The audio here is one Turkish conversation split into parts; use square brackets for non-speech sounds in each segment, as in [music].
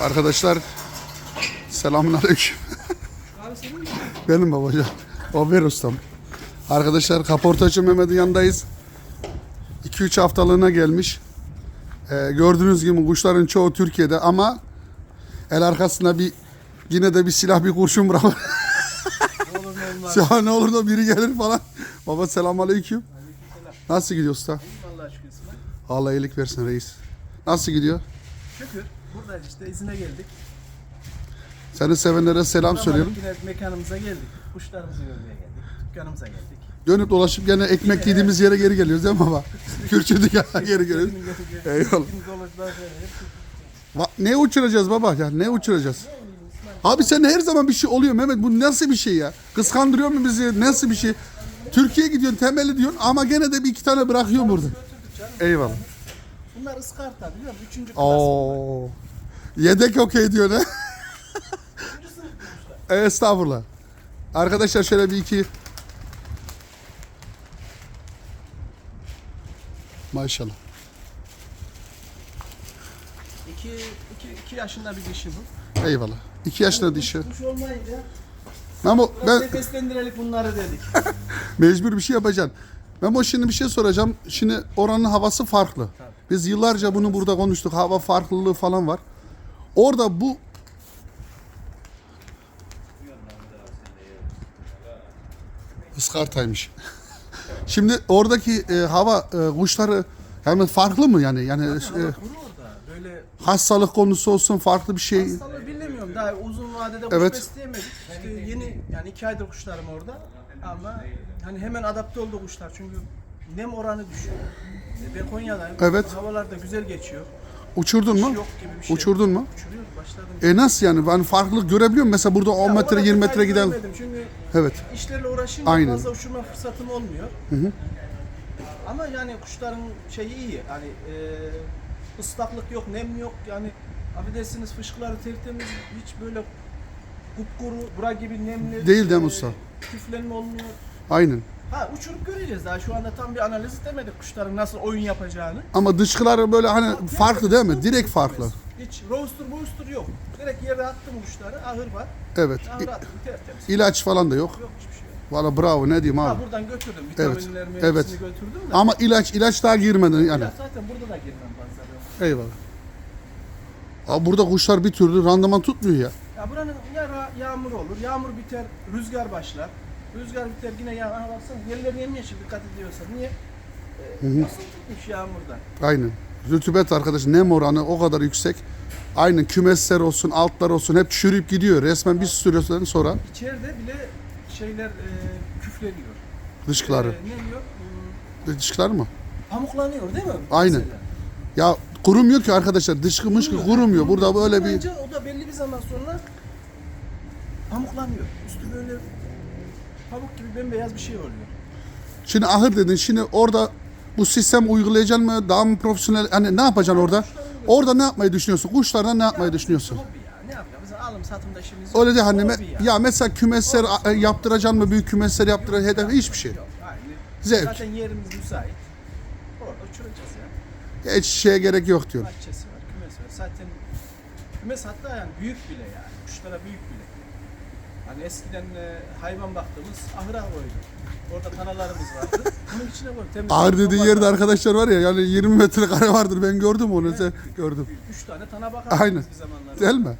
Arkadaşlar selamun aleyküm. Benim babacan. O bir ustam. Arkadaşlar kaportacı Mehmet'in yanındayız. 2-3 haftalığına gelmiş. Ee, gördüğünüz gibi kuşların çoğu Türkiye'de ama el arkasında bir yine de bir silah bir kurşun bırakır. Ya ne olur da biri gelir falan. Baba selamun aleyküm. Nasıl gidiyor usta? Allah iyilik versin reis. Nasıl gidiyor? Şükür. Buradayız işte izine geldik. Seni sevenlere selam söylüyorum. Yine mekanımıza geldik. Kuşlarımızı görmeye geldik. Dükkanımıza geldik. Dönüp dolaşıp gene ekmek yediğimiz yere geri geliyoruz değil mi baba? [laughs] Kürçüdük geri geliyoruz. Eyvallah. Va- Ne uçuracağız baba ya? Ne uçuracağız? Abi sen her zaman bir şey oluyor Mehmet. Bu nasıl bir şey ya? Kıskandırıyor mu bizi? Nasıl bir şey? Türkiye'ye gidiyorsun temeli diyorsun ama gene de bir iki tane bırakıyor burada. Eyvallah. Bunlar ıskarta biliyor musun? Üçüncü klas. Oo. Yedek okey diyor ne? Estağfurullah. Arkadaşlar şöyle bir iki Maşallah. İki, iki, iki yaşında bir dişi bu. Eyvallah. İki yaşında dişi. Kuş olmayınca biraz ben nefeslendirelim bunları dedik. [laughs] mecbur bir şey yapacaksın. Memo şimdi bir şey soracağım. Şimdi oranın havası farklı. Biz yıllarca bunu burada konuştuk. Hava farklılığı falan var. Orada bu Iskartaymış. [laughs] Şimdi oradaki e, hava e, kuşları yani farklı mı yani? Yani e, kuru orada. Böyle hastalık konusu olsun farklı bir şey. hastalığı bilemiyorum. Daha uzun vadede kuş Evet. besleyemedik. İşte yeni yani iki aydır kuşlarım orada. Ama hani hemen adapte oldu kuşlar. Çünkü nem oranı düşüyor. E, Ben Konya'dayım. Evet. Havalar da güzel geçiyor. Uçurdun mu? Yok gibi bir şey. Uçurdun mu? Uçuruyoruz başladım. E nasıl yani? Ben farklılık görebiliyor muyum? Mesela burada 10 Ya metre ona 20 detay metre giden. görmedim Çünkü Evet. işlerle uğraşınca Aynen. fazla uçurma fırsatım olmuyor. Ama yani kuşların şeyi iyi. Hani e, ıslaklık yok, nem yok. Yani affedersiniz fışkıları tertemiz. Hiç böyle kupkuru, bura gibi nemli. Değil değil mi e, usta? Küflenme olmuyor. Aynen. Ha uçurup göreceğiz daha şu anda tam bir analiz edemedik kuşların nasıl oyun yapacağını. Ama dışkıları böyle hani farklı değil mi? Direkt farklı. Hiç roaster booster yok. Direkt yere attım kuşları. Ahır var. Evet. Ahır attım tertemiz. İlaç falan da yok. Yok hiçbir şey yok. Valla bravo ne diyeyim Ha abi. buradan götürdüm. Evet, Vitaminlerimi evet. hepsini götürdüm de. Ama ilaç ilaç daha girmedi yani. Ya zaten burada da girmem yok. Eyvallah. Abi burada kuşlar bir türlü randıman tutmuyor ya. Ya buranın ya yağmur olur, yağmur biter, rüzgar başlar. Rüzgar biter yine yağmur. Aha baksana yerler yemyeşil dikkat ediyorsan. Niye? Ee, nasıl tutmuş yağmurdan? Aynen. Rütubet arkadaş nem oranı o kadar yüksek. Aynen kümesler olsun, altlar olsun hep çürüyüp gidiyor. Resmen bir süreden sonra İçeride bile şeyler e, küfleniyor. dışkıları. E, ne diyor? Hmm, Dışkılar mı? pamuklanıyor değil mi? Aynen. Mesela. Ya kurumuyor ki arkadaşlar. Dışkı mışkı kurumuyor. Burada böyle bir o da belli bir zaman sonra pamuklanıyor. Üstü böyle pamuk gibi bembeyaz bir şey oluyor. Şimdi ahır dedin. Şimdi orada bu sistem uygulayacaksın mı? Daha mı profesyonel? Hani ne yapacaksın orada? Orada ne yapmayı düşünüyorsun? Kuşlardan ne yapmayı düşünüyorsun? Hobi ya. Ne yapıyor? Bizim alım satımda işimiz Öyle de hani Hobi me- ya mesela kümesler a- yaptıracaksın mı? Büyük kümesler yaptıracaksın hedef hiçbir şey. Yok, aynı. Zevk. Zaten yerimiz müsait. Orada uçuracağız ya. Hiç şeye gerek yok diyor. Bahçesi var, kümes var. Zaten kümes hatta yani büyük bile yani. Kuşlara büyük bile. Hani eskiden e, hayvan baktığımız ahıra koyduk. Orada kanalarımız vardı. [laughs] Bunun içine koyduk. Temiz Ahır dediği yerde arkadaşlar var ya yani 20 metre kare vardır ben gördüm onu sen gördüm. Üç tane tana bakardık Aynen. bir zamanlar. Değil mi?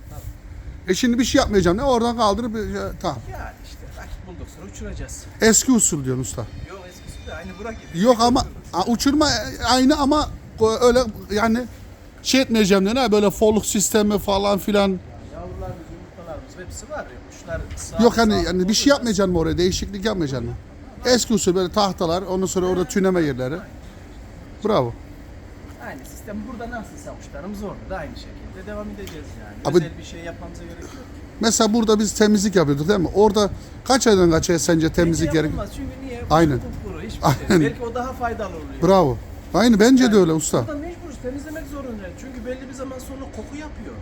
E şimdi bir şey yapmayacağım ne oradan kaldırıp e, tamam. Yani işte vakit bulduk sonra uçuracağız. Eski usul diyorsun usta. Yok eskisi de aynı bura gibi. Yok ama a, uçurma e, aynı ama öyle yani şey etmeyeceğim de ne böyle foluk sistemi falan filan. Yavrularımız, yumurtalarımız hepsi var ya. Sağ, Yok hani sağ- yani bir şey yapmayacaksın mı oraya değişiklik yapmayacaksın mı? Eski usul böyle tahtalar ondan sonra orada tüneme yerleri. Bravo. Aynı sistem burada nasılsa kuşlarımız orada da aynı şekilde devam edeceğiz yani. Abi- Özel bir şey yapmamıza gerek yok. Mesela burada biz temizlik yapıyorduk değil mi? Orada kaç aydan kaç aya sence temizlik gerek? yapılmaz çünkü niye? Aynen. Kupkuru, hiçbir Aynen. şey. Belki o daha faydalı oluyor. Bravo. Aynı bence de öyle usta. Burada mecburuz temizlemek zorundayız. Çünkü belli bir zaman sonra koku yapıyor.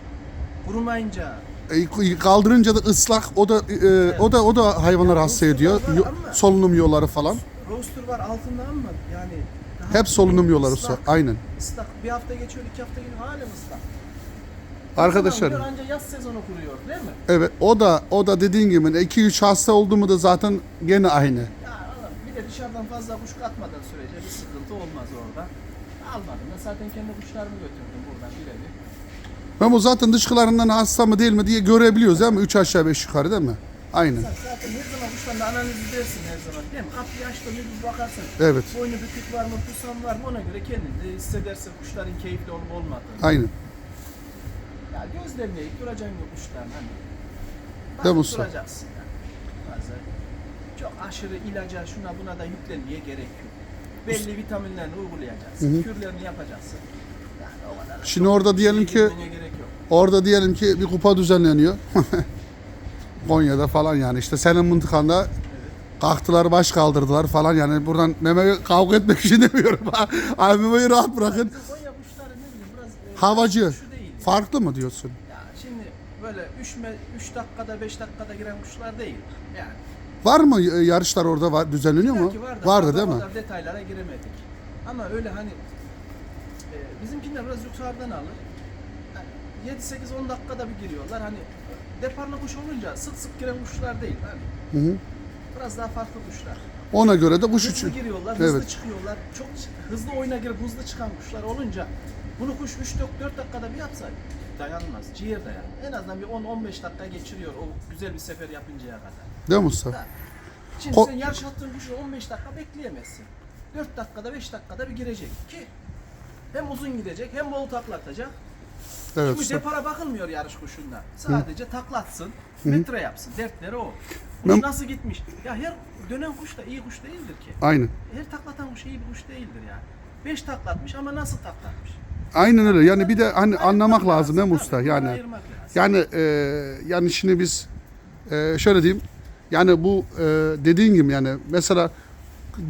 Kurumayınca. E, kaldırınca da ıslak o da e, o da o da hayvanlar hasta ediyor. Yo- solunum yolları falan. Roaster var altında ama yani Hep solunum yolları ıslak, Aynen. ıslak. Bir hafta geçiyor, iki hafta geçiyor halen ıslak. Arkadaşlar Ancak yaz sezonu kuruyor değil mi? evet o da o da dediğin gibi 2-3 hasta oldu mu da zaten gene aynı. Ya bir de dışarıdan fazla kuş katmadan sürece bir sıkıntı olmaz orada. Almadım. Ben zaten kendi kuşlarımı götürdüm buradan birebir. Ama o zaten dışkılarından hasta mı değil mi diye görebiliyoruz değil mi? 3 aşağı 5 yukarı değil mi? Aynen. Zaten her zaman kuşlarla analiz edersin her zaman değil mi? Kapıyı açtın bir bir bakarsın. Evet. Boynu bükük var mı, pusam var mı ona göre kendin de hissedersin kuşların keyifli olup olmadığını. Aynen. Ya gözlemleyip duracaksın bu kuşların hani. Değil mi Bakıp usta? Duracaksın yani. Bazen çok aşırı ilaca şuna buna da yüklenmeye gerek yok. Belli vitaminlerini uygulayacaksın. Kürlerini yapacaksın. Şimdi orada diyelim ki orada diyelim ki bir kupa düzenleniyor. [laughs] Konya'da falan yani işte senin mıntıkanda kalktılar baş kaldırdılar falan yani buradan Mehmet'e kavga etmek için [laughs] demiyorum. [laughs] Abi Mehmet'i rahat bırakın. Bizim Konya kuşları ne bileyim biraz e, Havacı. değil. Farklı mı diyorsun? Ya şimdi böyle 3 3 dakikada 5 dakikada giren kuşlar değil. Yani Var mı e, yarışlar orada var düzenleniyor mu? belki vardı. Vardı değil mi? detaylara giremedik. Ama öyle hani bizimkiler biraz yukarıdan alır. Yani 7 8 10 dakikada bir giriyorlar. Hani deparlı kuş olunca sık sık giren kuşlar değil. Hani Hı hı. biraz daha farklı kuşlar. Ona göre de kuş Hızlı için. giriyorlar, hızlı Evet. çıkıyorlar. Çok hızlı oyuna girip hızlı çıkan kuşlar olunca bunu kuş 3 4 dakikada bir yapsa dayanmaz. Ciğer dayan. En azından bir 10-15 dakika geçiriyor o güzel bir sefer yapıncaya kadar. Değil mi usta? Da. Şimdi Ko- sen yarış attığın kuşu 15 dakika bekleyemezsin. 4 dakikada 5 dakikada bir girecek ki hem uzun gidecek hem bol taklatacak. Evet Şimdi usta. depara bakılmıyor yarış kuşunda. Sadece taklatsın, metre yapsın. Dertleri o. Kuş Ben- nasıl gitmiş? Ya her dönen kuş da iyi kuş değildir ki. Aynen. Her taklatan kuş iyi bir kuş değildir yani. 5 taklatmış ama nasıl taklatmış? Aynen öyle. Yani bir de hani anlamak lazım Tabii, usta? Yani lazım. yani e, yani şimdi biz e, şöyle diyeyim. Yani bu e, dediğin gibi yani mesela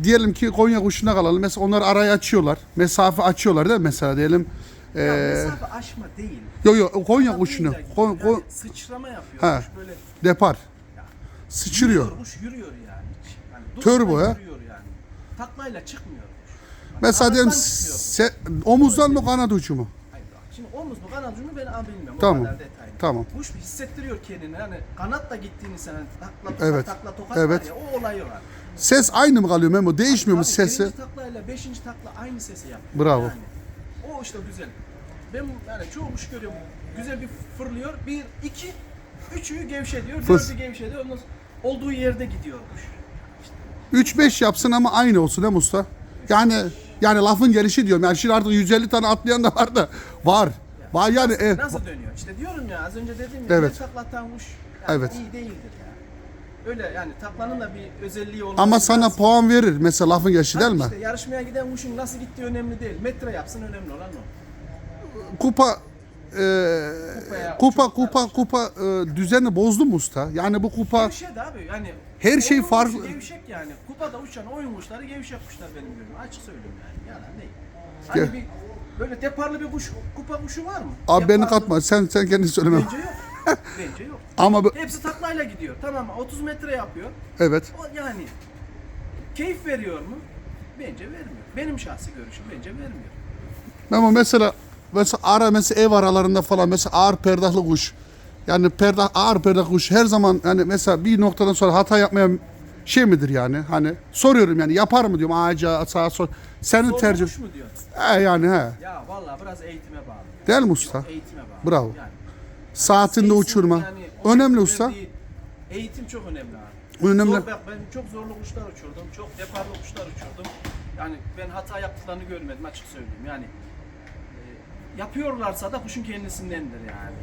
diyelim ki Konya kuşuna kalalım. Mesela onlar arayı açıyorlar. Mesafe açıyorlar değil mi mesela diyelim. Ya mesafe aşma değil. yo yo Konya Tabii kuşunu. de Kon, yani sıçrama yapıyor. Kuş böyle depar. Sıçrıyor. Yürüyor, kuş yürüyor yani. Hiç. Yani Turbo, durmadan ha? Yürüyor yani. Taklayla çıkmıyor kuş. Yani Mesela diyelim kanattan çıkıyor. se, omuzdan mı kanat ucu mu? Hayır, bak, Şimdi omuz mu kanat ucu mu ben abi bilmiyorum. Tamam, O kadar detaylı. tamam. Kuş hissettiriyor kendini. Yani kanatla gittiğini sen hani takla tokat Evet, takla tokat evet. var ya o olayı var. Ses aynı mı kalıyor Memo? Değişmiyor mu Tabii sesi? Birinci taklayla beşinci takla aynı sesi yapıyor. Bravo. Yani. O işte güzel. Ben yani çoğu kuş görüyorum. Güzel bir fırlıyor. Bir, iki, üçü gevşe diyor. Fıs. Dördü gevşe diyor. Ondan sonra olduğu yerde gidiyor kuş. 3-5 yapsın ama aynı olsun değil mi usta? Yani yani lafın gelişi diyorum. Yani şimdi artık 150 tane atlayan da var da var. Var yani. e, Nasıl dönüyor? İşte diyorum ya az önce dediğim gibi Evet. bir taklatan kuş yani Evet. iyi değildir yani. Öyle yani taklanın da bir özelliği olması ama sana lazım. puan verir. Mesela lafın gelişi değil mi? işte yarışmaya giden kuşun nasıl gittiği önemli değil. Metre yapsın önemli olan o. Kupa e, Kupaya, kupa uçurtlar, kupa kupa e, düzeni bozdu mu usta? Yani bu kupa Gevşek abi yani. Her şey oyun farklı. kuşu Gevşek yani. Kupada uçan oyun kuşları gevşek kuşlar benim gördüğüm. Açık söylüyorum yani. Yalan değil. Hani Ge- bir böyle deparlı bir kuş, kupa kuşu var mı? abi beni Deparlı- katma. Sen sen kendin söyleme. Bence yok. Bence yok. Ama bu- Hepsi taklayla gidiyor. Tamam mı? 30 metre yapıyor. evet. O yani keyif veriyor mu? Bence vermiyor. Benim şahsi görüşüm bence vermiyor. Ama mesela mesela ara mesela ev aralarında falan mesela ağır perdahlı kuş. Yani perdah ağır perdah kuş her zaman yani mesela bir noktadan sonra hata yapmaya şey midir yani hani soruyorum yani yapar mı diyorum ağaca sağa sol. Senin tercih. kuş mu diyor? He yani he. Ya vallahi biraz eğitime bağlı. Değil mi usta? Eğitime bağlı. Bravo. Yani Saatinde Eğitim uçurma. yani Önemli usta. verdiği Eğitim çok önemli abi. Önemli. Zor, bak ben çok zorlu kuşlar uçurdum. Çok deparlı kuşlar uçurdum. Yani ben hata yaptıklarını görmedim açık söyleyeyim. Yani e, yapıyorlarsa da kuşun kendisindendir yani.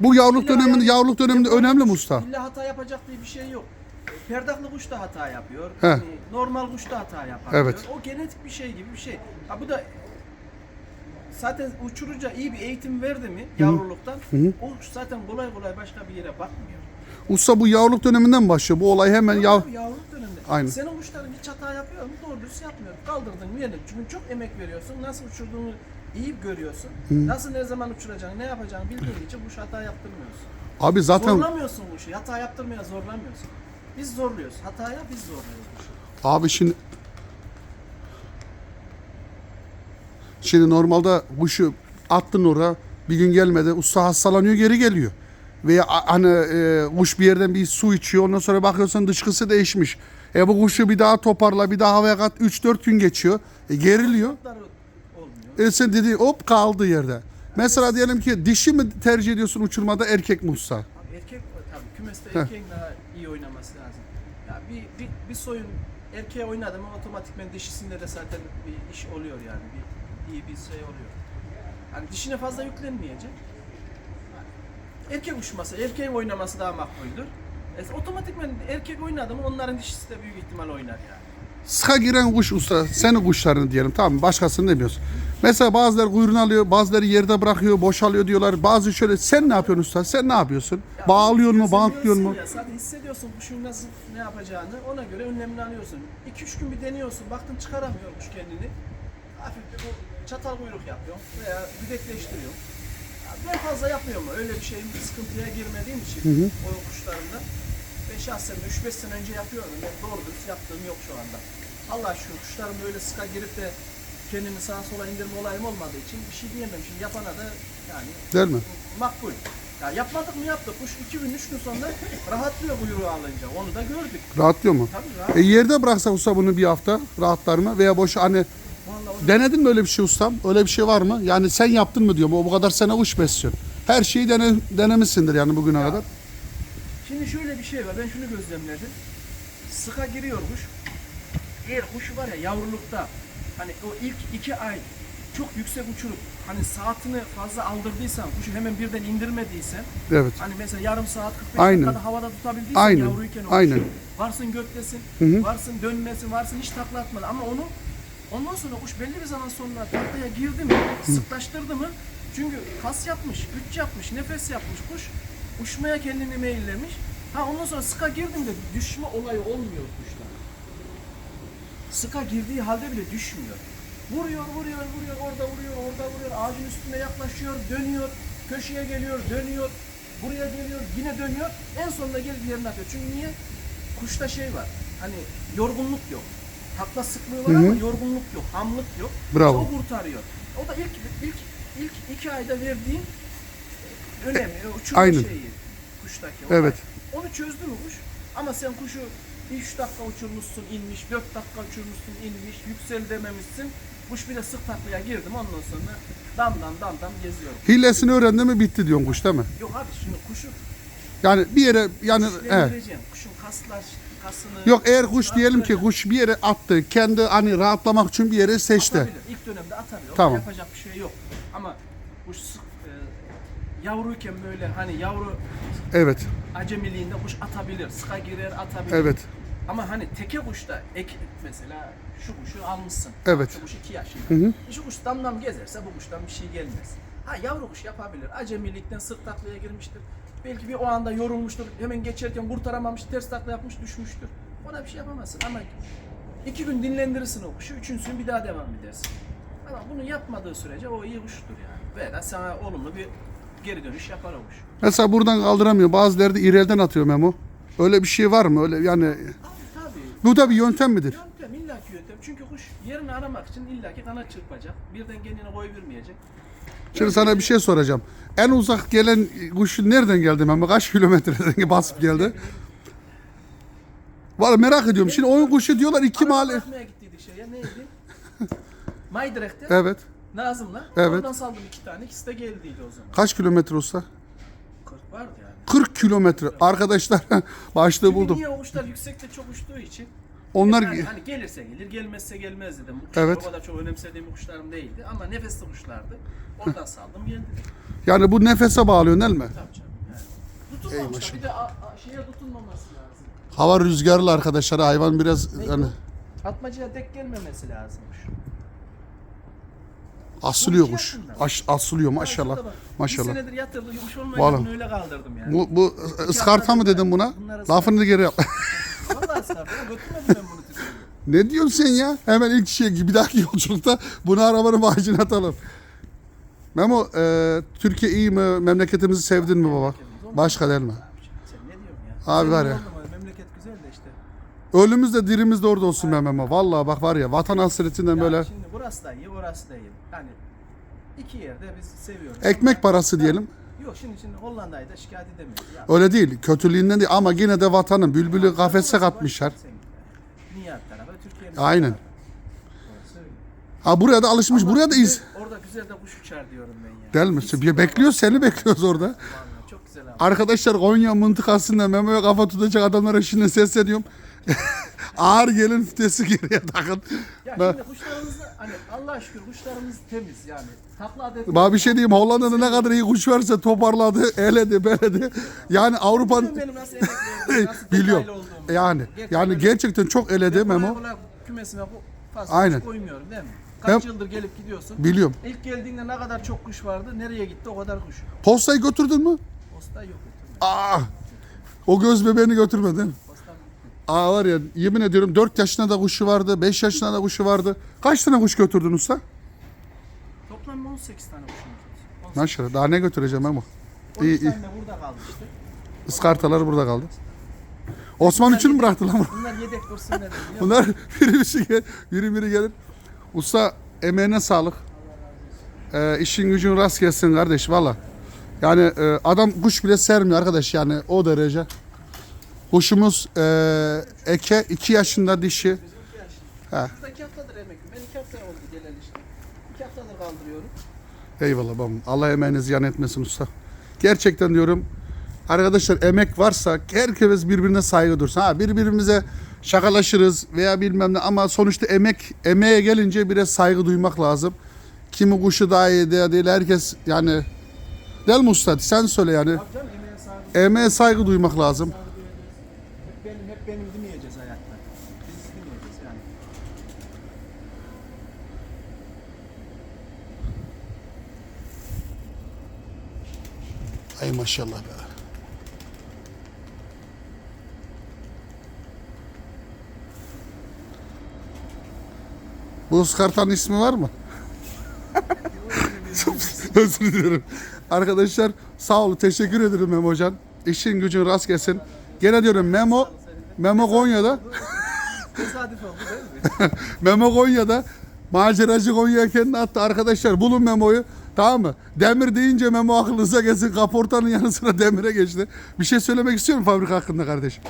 Bu yavruluk İlla döneminde yani yavruluk döneminde önemli mi usta? İlla hata yapacak diye bir şey yok. E, Perdaklı kuş da hata yapıyor. He. Normal kuş da hata yapabiliyor. Evet. O genetik bir şey gibi bir şey. Ha bu da zaten uçurunca iyi bir eğitim verdi mi yavruluktan o kuş zaten kolay kolay başka bir yere bakmıyor. Usta bu yavruluk döneminden mi başlıyor? Bu olay hemen yav Tabii yavruluk döneminde. Aynen. Senin kuşların hiç hata yapıyor mu? Doğru düz yapmıyor. Kaldırdın yerine. Çünkü çok emek veriyorsun. Nasıl uçurduğunu iyi görüyorsun. Nasıl ne zaman uçuracağını, ne yapacağını bildiğin için kuş hata yaptırmıyorsun. Abi zaten Zorlamıyorsun kuşu. Hata yaptırmaya zorlamıyorsun. Biz zorluyoruz. Hataya biz zorluyoruz kuşu. Abi şimdi Şimdi normalde kuşu attın oraya Bir gün gelmedi. Usta hastalanıyor geri geliyor. Veya hani e, kuş bir yerden bir su içiyor. Ondan sonra bakıyorsun dışkısı değişmiş. E bu kuşu bir daha toparla bir daha havaya kat 3-4 gün geçiyor. E, geriliyor. E sen dedi hop kaldı yerde. Mesela diyelim ki dişi mi tercih ediyorsun uçurmada erkek mi usta? Abi erkek tabii kümeste erkeğin daha iyi oynaması lazım. Ya bir, bir, bir soyun erkeğe oynadı mı otomatikmen dişisinde de zaten bir iş oluyor yani. Bir iyi bir şey oluyor. Yani dişine fazla yüklenmeyecek. Erkek uçması, erkeğin oynaması daha makbuldür. E, otomatikmen erkek oynadı mı onların dişisi de büyük ihtimal oynar yani. Sıka giren kuş usta, senin kuşlarını diyelim tamam mı? Başkasını demiyorsun. Mesela bazıları kuyruğunu alıyor, bazıları yerde bırakıyor, boşalıyor diyorlar. Bazı şöyle, sen ne yapıyorsun usta? Sen ne yapıyorsun? Ya Bağlıyorsun mu, bantlıyorsun mu? Ya, zaten hissediyorsun kuşun nasıl ne yapacağını ona göre önlemini alıyorsun. 2-3 gün bir deniyorsun baktın çıkaramıyor kuş kendini. Hafif bir bu çatal kuyruk yapıyor veya güdekleştiriyor. Ya ben fazla yapmıyorum öyle bir şeyin bir sıkıntıya girmediğim için oyun kuşlarında. Ben şahsen 3-5 sene önce yapıyordum. Ben doğru dürüst yaptığım yok şu anda. Allah şükür kuşlarım böyle sıka girip de kendini sağa sola indirme olayım olmadığı için bir şey diyemem. Şimdi yapana da yani Değil mi? makbul. Ya yapmadık mı yaptık. Kuş iki gün, üç gün sonra rahatlıyor kuyruğu alınca. Onu da gördük. Rahatlıyor mu? Tabii rahat. E yerde bıraksa usta bunu bir hafta rahatlar mı? Veya boş hani denedin mi öyle bir şey ustam? Öyle bir şey var mı? Yani sen yaptın mı diyorum. O bu kadar sene kuş besliyorsun. Her şeyi dene, denemişsindir yani bugüne kadar. Şimdi şöyle bir şey var. Ben şunu gözlemledim. Sıka giriyor kuş. Eğer kuş var ya yavrulukta hani o ilk iki ay çok yüksek uçurup hani saatini fazla aldırdıysan kuşu hemen birden indirmediysen Evet. Hani mesela yarım saat 45 Aynen. dakikada havada tutabildiysen Aynen. yavruyken o Aynen. varsın göktesin, hı. varsın dönmesin, varsın hiç takla atmadı ama onu ondan sonra kuş belli bir zaman sonra taklaya girdi mi, sıklaştırdı mı çünkü kas yapmış, güç yapmış, nefes yapmış kuş uçmaya kendini meyillemiş. Ha ondan sonra sıka girdim de düşme olayı olmuyor kuşta. Sıka girdiği halde bile düşmüyor. Vuruyor, vuruyor, vuruyor, orada vuruyor, orada vuruyor, ağacın üstüne yaklaşıyor, dönüyor, köşeye geliyor, dönüyor, buraya geliyor, yine dönüyor. En sonunda gelip yerine atıyor. Çünkü niye? Kuşta şey var, hani yorgunluk yok. Takla sıklığı var ama yorgunluk yok, hamlık yok. Bravo. İşte o kurtarıyor. O da ilk ilk ilk iki ayda verdiğin önemli, uçurma Aynen. şeyi kuştaki. olay. Evet. Onu çözdü mü kuş? Ama sen kuşu bir üç dakika uçurmuşsun inmiş, dört dakika uçurmuşsun inmiş, yüksel dememişsin. Kuş bir de sık taklaya girdim ondan sonra damdan damdan geziyorum. Hilesini öğrendi mi bitti diyorsun kuş değil mi? Yok abi şimdi kuşu Yani bir yere yani evet. Kuşun kaslar, kasını... Yok eğer kuş diyelim ki kuş bir yere attı. Kendi hani rahatlamak için bir yere seçti. Atabilir. İlk dönemde atabilir. Tamam. Yapacak bir şey yok. Ama kuş sık, e, yavruyken böyle hani yavru Evet. acemiliğinde kuş atabilir. Sıka girer atabilir. Evet. Ama hani teke kuşta ek mesela şu kuşu almışsın. Evet. Şu kuş 2 yaşında. Şu kuş damlam gezerse bu kuştan bir şey gelmez. Ha yavru kuş yapabilir. Acemilikten sırt taklaya girmiştir. Belki bir o anda yorulmuştur. Hemen geçerken kurtaramamış, ters takla yapmış, düşmüştür. Ona bir şey yapamazsın ama iki gün dinlendirirsin o kuşu. Üçüncü gün bir daha devam edersin. Ama bunu yapmadığı sürece o iyi kuştur yani. Veya sana olumlu bir geri dönüş yapar o kuş. Mesela buradan kaldıramıyor. Bazıları da irelden atıyor Memo. Öyle bir şey var mı? Öyle yani Abi tabii. bu da bir yöntem midir? Yöntem illaki yöntem. Çünkü kuş yerini aramak için illaki kanat çırpacak. Birden kendine koy vermeyecek. Şimdi sana bir şey soracağım. En uzak gelen kuş nereden geldi Memo? Kaç kilometreden [laughs] basıp geldi? Valla merak ediyorum. Şimdi oyun kuşu diyorlar iki Araba mahalle. bırakmaya gittiydik şeye neydi? [laughs] Maydirek'te. Evet. Nazım'la. Evet. Oradan saldım iki tane. İkisi de geldiydi o zaman. Kaç kilometre usta? 40 vardı yani. 40 kilometre. Arkadaşlar [laughs] başlığı Çünkü buldum. niye o kuşlar yüksekte çok uçtuğu için. Onlar yani hani gelirse gelir, gelmezse gelmez dedim. Kuşlar Evet. o kadar çok önemsediğim kuşlarım değildi ama nefesli kuşlardı. Oradan saldım geldi. yani bu nefese bağlıyor değil mi? Tabii canım yani. Bir de a- a- şeye tutunmaması lazım. Hava rüzgarlı arkadaşlar. Hayvan biraz yani Atmacaya dek gelmemesi lazım kuş. asılıyor kuş. Aş, asılıyor maşallah. Maşallah. Bir senedir yatırdı yumuş bunu öyle kaldırdım yani. Bu, bu ıskarta mı dedim buna? Lafını geri yap. [laughs] Vallahi ıskardı. Götürmedim ben bunu Türkiye'ye. ne diyorsun sen ya? Hemen ilk şey bir dahaki yolculukta bunu arabanın bağcına atalım. Memo, e, Türkiye iyi mi? Memleketimizi sevdin mi baba? Başka değil mi? Sen ne diyorsun ya? Abi var ya. Memleket güzel de işte. Ölümüz de dirimiz de orada olsun be Memo. Vallahi bak var ya vatan hasretinden Ya böyle. Şimdi burası da iyi, orası da iyi. Yani iki yerde biz seviyoruz. Ekmek parası diyelim. Şimdi şimdi Hollanda'yı da şikayet edemeyiz. Ya, Öyle değil. Kötülüğünden değil ama yine de vatanın bülbülü kafese katmışlar. Tarafı Türkiye'nin Aynen. tarafı. Ha buraya da alışmış. Ama buraya da iz. Orada güzel de kuş uçar diyorum ben ya. Değil mi? Bir bekliyoruz seni bekliyoruz orada. Çok güzel abi. Arkadaşlar Konya mıntıkasında memoya kafa tutacak adamlara şimdi sesleniyorum. [laughs] Ağır gelin fitesi geriye takın. Ya şimdi kuşlarımız da hani Allah'a şükür kuşlarımız temiz yani. Takla adeti. Bana bir şey diyeyim Hollanda'da ne kadar iyi kuş varsa toparladı, eledi, beledi. Yani Avrupa'nın benim nasıl [laughs] biliyorum. detaylı olduğumu. Yani yani gerçekten çok eledi Ben kolay Memo. kolay kümesime bu fazla Aynen. kuş koymuyorum değil mi? Kaç Ben- yıldır gelip gidiyorsun. Biliyorum. İlk geldiğinde ne kadar çok kuş vardı, nereye gitti o kadar kuş. Postayı götürdün mü? Posta yok. Aa! O göz bebeğini götürmedin. Aa var ya yemin ediyorum 4 yaşında da kuşu vardı, 5 yaşında da kuşu vardı. Kaç tane kuş götürdün usta? Toplam 18 tane kuşumuz var. 18. Maşallah daha ne götüreceğim Memo? 13 İyi iyi. tane de burada kaldı işte. Iskartalar burada kaldı. Osman için mi bıraktılar bunu? Bunlar yedek dursun musun? Bunlar [laughs] biri bir şey gel, biri biri gelir. Usta emeğine sağlık. Ee, işin gücün rast gelsin kardeş valla. Yani e, adam kuş bile sermiyor arkadaş yani o derece. Kuşumuz e, eke 2 yaşında dişi. He. Burada iki haftadır emek. Ben iki hafta oldu geleli işte. Kaldırıyorum. Eyvallah babam. Allah emeğinizi yan etmesin usta. Gerçekten diyorum arkadaşlar emek varsa herkes birbirine saygı dursun. Ha birbirimize şakalaşırız veya bilmem ne ama sonuçta emek emeğe gelince biraz saygı duymak lazım. Kimi kuşu daha iyi diye değil herkes yani Değil mi usta? Sen söyle yani. Emeğe saygı duymak lazım. saygı duyacağız. Hep benim, hep benim demeyeceğiz hayatta. Biz demeyeceğiz yani. Ay maşallah be. Bu ıskartanın ismi var mı? Özür dilerim. Arkadaşlar sağ olun teşekkür ederim Memo Hocam. İşin gücün rast gelsin. Gene diyorum Memo Memo Konya'da Tesadüf oldu değil mi? [laughs] Memo Konya'da maceracı Konya'ya kendini attı. Arkadaşlar bulun Memo'yu. Tamam mı? Demir deyince Memo aklınıza gelsin. Kaportanın yanı sıra demire geçti. Bir şey söylemek istiyor musun fabrika hakkında kardeşim?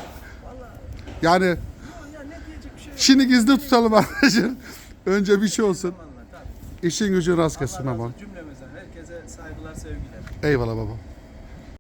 Yani ya şey şimdi gizli tutalım arkadaşlar. Önce bir şey olsun. İşin gücün rast gelsin Memo. olsun cümlemizden. Herkese saygılar, sevgiler. Eyvallah babam.